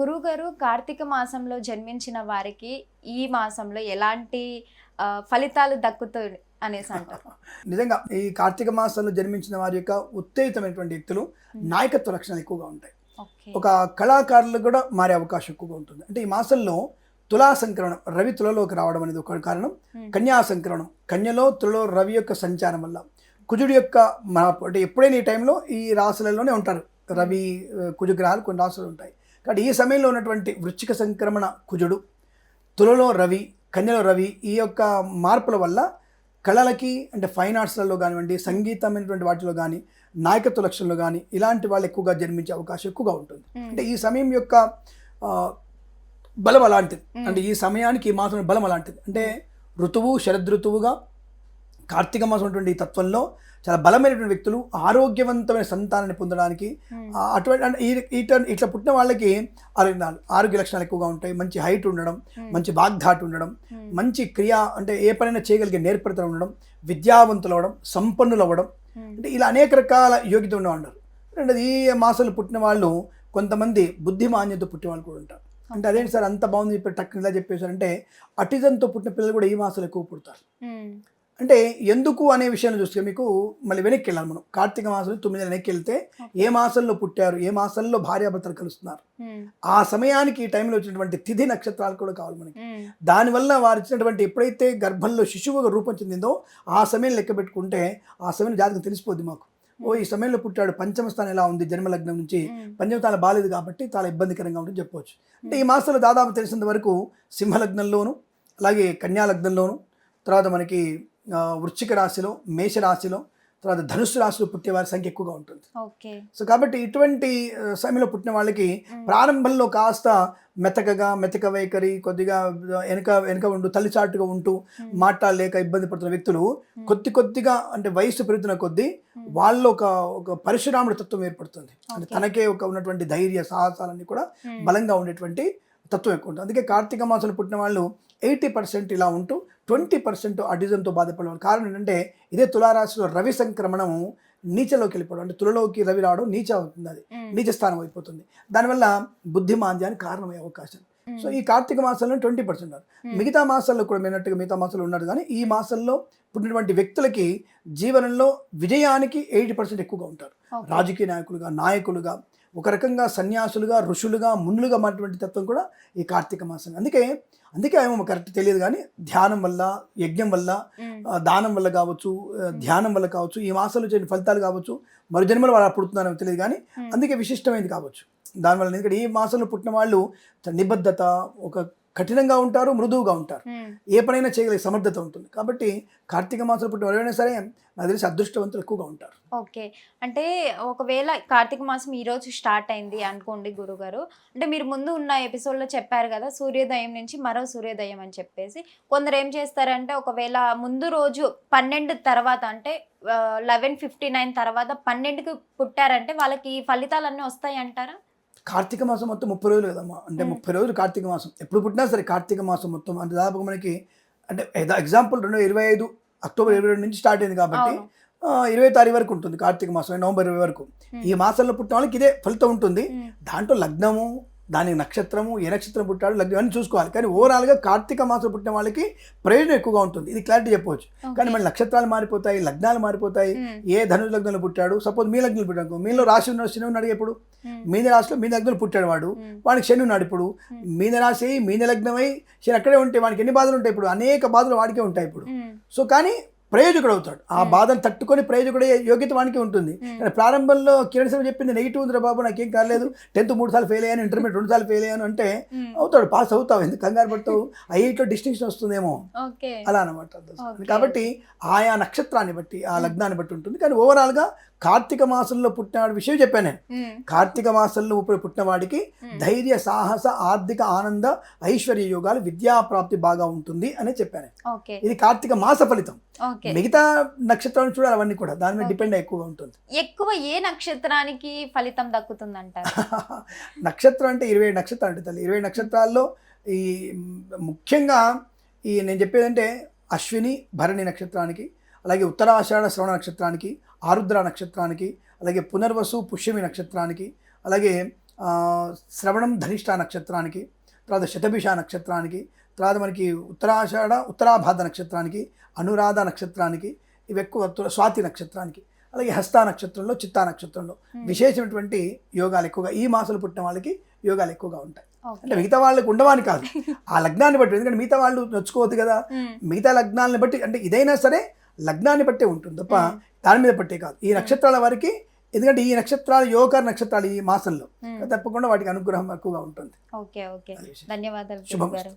గురువుగారు కార్తీక మాసంలో జన్మించిన వారికి ఈ మాసంలో ఎలాంటి ఫలితాలు దక్కుతాయి అనేసి అంటారు? నిజంగా ఈ కార్తీక మాసంలో జన్మించిన వారి యొక్క ఉత్తేజితమైనటువంటి వ్యక్తులు నాయకత్వ లక్షణాలు ఎక్కువగా ఉంటాయి. ఒక కళాకారులు కూడా మారే అవకాశం ఎక్కువగా ఉంటుంది. అంటే ఈ మాసంలో తులా సంక్రమణం రవి తులలోకి రావడం అనేది ఒక కారణం. కన్యా సంక్రమణం కన్యలో తులలో రవి యొక్క సంచారం వల్ల కుజుడి యొక్క అంటే ఎప్పుడైనా ఈ టైంలో ఈ రాశులలోనే ఉంటారు. రవి కుజు గ్రహాలు కొన్ని రాశులు ఉంటాయి. కాబట్టి ఈ సమయంలో ఉన్నటువంటి వృశ్చిక సంక్రమణ కుజుడు తులలో రవి కన్యలో రవి ఈ యొక్క మార్పుల వల్ల కళలకి అంటే ఫైన్ ఆర్ట్స్లలో కానివ్వండి సంగీతమైనటువంటి వాటిలో కానీ నాయకత్వ లక్షణంలో కానీ ఇలాంటి వాళ్ళు ఎక్కువగా జన్మించే అవకాశం ఎక్కువగా ఉంటుంది. అంటే ఈ సమయం యొక్క బలం అలాంటిది. అంటే ఈ సమయానికి ఈ మాసం బలం అలాంటిది అంటే ఋతువు శరదృతువుగా కార్తీక మాసం ఉన్నటువంటి ఈ తత్వంలో చాలా బలమైనటువంటి వ్యక్తులు ఆరోగ్యవంతమైన సంతానాన్ని పొందడానికి Hmm. అటువంటి అంటే ఈ ఇట్లా పుట్టిన వాళ్ళకి ఆరోగ్య ఆరోగ్య లక్షణాలు ఎక్కువగా ఉంటాయి మంచి హైట్ ఉండడం Hmm. మంచి వాగ్ధాటు ఉండడం Hmm. మంచి క్రియ అంటే ఏ పనైనా చేయగలిగే నేర్పరితనం ఉండడం విద్యావంతులు అవ్వడం సంపన్నులు అవ్వడం. అంటే ఇలా అనేక రకాల యోగ్యత ఉన్నవాళ్ళు రెండోది ఈ మాసాలు పుట్టిన వాళ్ళు కొంతమంది బుద్ధిమాన్యంతో పుట్టిన వాళ్ళు కూడా ఉంటారు అంటే అదేంటి సార్ అంత బాగుంది ఇప్పుడు టక్కున ఇలా చెప్పేశారంటే అటిజంతో పుట్టిన పిల్లలు కూడా ఈ మాసాలు ఎక్కువ పుడతారు. అంటే ఎందుకు అనే విషయాన్ని చూస్తే మీకు మళ్ళీ వెనక్కి వెళ్ళాలి మనం. కార్తీక మాసం తొమ్మిది వెనక్కి వెళ్తే ఏ మాసంలో పుట్టారు ఏ మాసంలో భార్యాభర్తలు కలుస్తున్నారు. ఆ సమయానికి ఈ టైంలో వచ్చినటువంటి తిథి నక్షత్రాలు కూడా కావాలి మనకి. దానివల్ల వారు ఇచ్చినటువంటి ఎప్పుడైతే గర్భంలో శిశువుగా రూపం చెందిందో ఆ సమయం లెక్క పెట్టుకుంటే ఆ సమయం జాతకం తెలిసిపోద్ది మాకు. ఓ ఈ సమయంలో పుట్టాడు పంచమ స్థానం ఎలా ఉంది జన్మలగ్నం నుంచి. పంచమ స్థానం బాగాలేదు కాబట్టి చాలా ఇబ్బందికరంగా ఉంటుంది చెప్పవచ్చు అంటే ఈ మాసంలో దాదాపు తెలిసినంత వరకు సింహలగ్నంలోను అలాగే కన్యా లగ్నంలోను తర్వాత మనకి వృశ్చిక రాశిలో మేష రాశిలో తర్వాత ధనుస్సు రాశిలో పుట్టే వారి సంఖ్య ఎక్కువగా ఉంటుంది. సో కాబట్టి ఇటువంటి సమయంలో పుట్టిన వాళ్ళకి ప్రారంభంలో కాస్త మెతకగా మెతక వైఖరి కొద్దిగా వెనక వెనక ఉంటూ తల్లిచాటుగా ఉంటూ మాట్లాడలేక ఇబ్బంది పడుతున్న వ్యక్తులు కొద్ది కొద్దిగా అంటే వయసు పెరుగుతున్న కొద్దీ వాళ్ళు ఒక ఒక పరశురాముడి తత్వం ఏర్పడుతుంది. అంటే. తనకే ఒక ఉన్నటువంటి ధైర్య సాహసాలన్నీ కూడా. బలంగా ఉండేటువంటి తత్వం ఎక్కువ ఉంటుంది. అందుకే కార్తీక మాసంలో పుట్టిన వాళ్ళు ఎయిటీ పర్సెంట్ ఇలా ఉంటూ ట్వంటీ పర్సెంట్ అడిజంతో బాధపడేవాళ్ళు కారణం ఏంటంటే ఇదే తులారాశిలో రవి సంక్రమణం నీచలోకి వెళ్ళిపోవడం అంటే తులలోకి రవి రావడం నీచ అవుతుంది అది. నీచ స్థానం అయిపోతుంది దానివల్ల బుద్ధిమాంద్యానికి కారణమయ్యే అవకాశం. సో ఈ కార్తీక మాసంలో ట్వంటీ పర్సెంట్. మిగతా మాసాల్లో కూడా మీనట్టుగా మిగతా మాసాలు ఉన్నారు కానీ ఈ మాసంలో పుట్టినటువంటి వ్యక్తులకి జీవనంలో విజయానికి ఎయిటీ పర్సెంట్ ఎక్కువగా ఉంటారు. రాజకీయ నాయకులుగా నాయకులుగా ఒక రకంగా సన్యాసులుగా ఋషులుగా మునులుగా మారినటువంటి తత్వం కూడా ఈ కార్తీక మాసం అందుకే అందుకే ఏమో కరెక్ట్ తెలియదు కానీ ధ్యానం వల్ల యజ్ఞం వల్ల దానం వల్ల కావచ్చు ధ్యానం వల్ల కావచ్చు ఈ మాసంలో వచ్చిన ఫలితాలు కావచ్చు మరు జన్మలు వాళ్ళు పుడుతున్నారో తెలియదు కానీ. అందుకే విశిష్టమైనది కావచ్చు. దానివల్ల ఎందుకంటే ఈ మాసంలో పుట్టిన వాళ్ళు నిబద్ధత ఒక కఠినంగా ఉంటారు మృదువుగా ఉంటారు. ఏ పనైనా చేయగలిగే సమర్థత ఉంటుంది. కాబట్టి కార్తీక మాసంలో పుట్టిన ఎవరైనా సరే నాకు తెలిసి అదృష్టవంతులు ఎక్కువగా ఉంటారు. ఓకే. అంటే ఒకవేళ కార్తీక మాసం ఈ రోజు స్టార్ట్ అయింది అనుకోండి గురుగారు. అంటే మీరు ముందు ఉన్న ఎపిసోడ్లో చెప్పారు కదా సూర్యోదయం నుంచి మరో సూర్యోదయం అని చెప్పేసి. కొందరు ఏం చేస్తారంటే ఒకవేళ ముందు రోజు పన్నెండు తర్వాత అంటే లెవెన్ ఫిఫ్టీ నైన్ తర్వాత పన్నెండుకి పుట్టారంటే వాళ్ళకి ఫలితాలన్నీ వస్తాయి అంటారా కార్తీక మాసం మొత్తం ముప్పై రోజులు కదమ్మా అంటే Hmm. ముప్పై రోజులు కార్తీక మాసం ఎప్పుడు పుట్టినా సరే కార్తీక మాసం మొత్తం అంటే దాదాపు మనకి అంటే ఎగ్జాంపుల్ రెండు వేల ఇరవై ఐదు అక్టోబర్ ఇరవై రెండు నుంచి స్టార్ట్ అయింది కాబట్టి ఇరవై తారీఖు వరకు ఉంటుంది కార్తీక మాసం నవంబర్ ఇరవై వరకు Hmm. ఈ మాసంలో పుట్టిన వాళ్ళకి ఇదే ఫలితం ఉంటుంది Hmm. దాంట్లో లగ్నము దానికి నక్షత్రము ఏ నక్షత్రం పుట్టాడు లగ్నం అన్ని చూసుకోవాలి కానీ ఓవరాల్గా కార్తీక మాసం పుట్టిన వాళ్ళకి ప్రయోజనం ఎక్కువగా ఉంటుంది ఇది క్లారిటీ చెప్పవచ్చు కానీ. మన నక్షత్రాలు మారిపోతాయి లగ్నాలు మారిపోతాయి. ఏ ధనుసు లగ్నంలో పుట్టాడు సపోజ్ మీ లగ్నంలో పుట్టాడు మీలో రాశి ఉన్న శని ఉన్నాడు ఇప్పుడు Hmm. మీన రాశిలో మీన లగ్నంలో పుట్టాడు వాడు. వాడికి శని ఉన్నాడు ఇప్పుడు. మీన రాశి మీన లగ్నమై శని అక్కడే ఉంటే వాడికి ఎన్ని బాధలు ఉంటాయి ఇప్పుడు అనేక బాధలు వాడికే ఉంటాయి ఇప్పుడు. సో కానీ ప్రయోజకుడు అవుతాడు ఆ Hmm. బాధను తట్టుకొని ప్రయోజకుడే యోగ్యత వానికి ఉంటుంది. Hmm. కానీ ప్రారంభంలో కిరణ్ శర్మ చెప్పింది నెగిటివ్ ఉందిరా బాబు నాకేం కాలేదు. టెన్త్ మూడు సార్లు ఫెయిల్ అయ్యాను ఇంటర్మీడియట్ రెండు సార్లు ఫెయిల్ అయ్యాను అంటే Hmm. అవుతాడు పాస్ అవుతావు. ఎందుకు కంగారు పడతావు? ఐఐట్లో డిస్టింక్షన్ వస్తుందేమో? అలా అనమాట. కాబట్టి ఆయా నక్షత్రాన్ని బట్టి ఆ లగ్నాన్ని బట్టి ఉంటుంది. కానీ ఓవరాల్గా కార్తీక మాసంలో పుట్టిన విషయం చెప్పాను. నేను. కార్తీక మాసంలో ఇప్పుడు పుట్టిన వాడికి Hmm. ధైర్య సాహస ఆర్థిక ఆనంద ఐశ్వర్య యోగాలు విద్యా ప్రాప్తి బాగా ఉంటుంది అని చెప్పాను. ఇది కార్తీక మాస ఫలితం. మిగతా నక్షత్రాలను చూడాలి అవన్నీ కూడా. దాని మీద. డిపెండ్ ఎక్కువగా ఉంటుంది. ఎక్కువ ఏ నక్షత్రానికి ఫలితం దక్కుతుందంటారు? నక్షత్రం అంటే ఇరవై నక్షత్రాలు అంటే తల్లి. ఇరవై నక్షత్రాల్లో ఈ ముఖ్యంగా ఈ నేను చెప్పేదంటే అశ్విని భరణి నక్షత్రానికి అలాగే ఉత్తరాషాఢ శ్రవణ నక్షత్రానికి ఆరుద్ర నక్షత్రానికి అలాగే పునర్వసు పుష్యమి నక్షత్రానికి అలాగే శ్రవణం ధనిష్ట నక్షత్రానికి తర్వాత శతభిష నక్షత్రానికి తర్వాత మనకి ఉత్తరాషాఢ ఉత్తరాభాద నక్షత్రానికి అనురాధ నక్షత్రానికి ఇవి ఎక్కువ స్వాతి నక్షత్రానికి అలాగే హస్త నక్షత్రంలో చిత్తా నక్షత్రంలో. విశేషమైనటువంటి యోగాలు ఎక్కువగా ఈ మాసాలు పుట్టిన వాళ్ళకి యోగాలు ఎక్కువగా ఉంటాయి. అంటే మిగతా వాళ్ళకి ఉండవని కాదు. ఆ లగ్నాన్ని బట్టి ఎందుకంటే మిగతా వాళ్ళు నొచ్చుకోవద్దు కదా. మిగతా లగ్నాలను బట్టి అంటే ఇదైనా సరే లగ్నాన్ని బట్టే ఉంటుంది తప్ప దాని మీద పట్టే కాదు. ఈ నక్షత్రాల వారికి ఎందుకంటే ఈ నక్షత్రాలు యోగ నక్షత్రాలు ఈ మాసంలో. తప్పకుండా వాటికి అనుగ్రహం ఎక్కువగా ఉంటుంది. Okay okay. ధన్యవాదాలు శుభం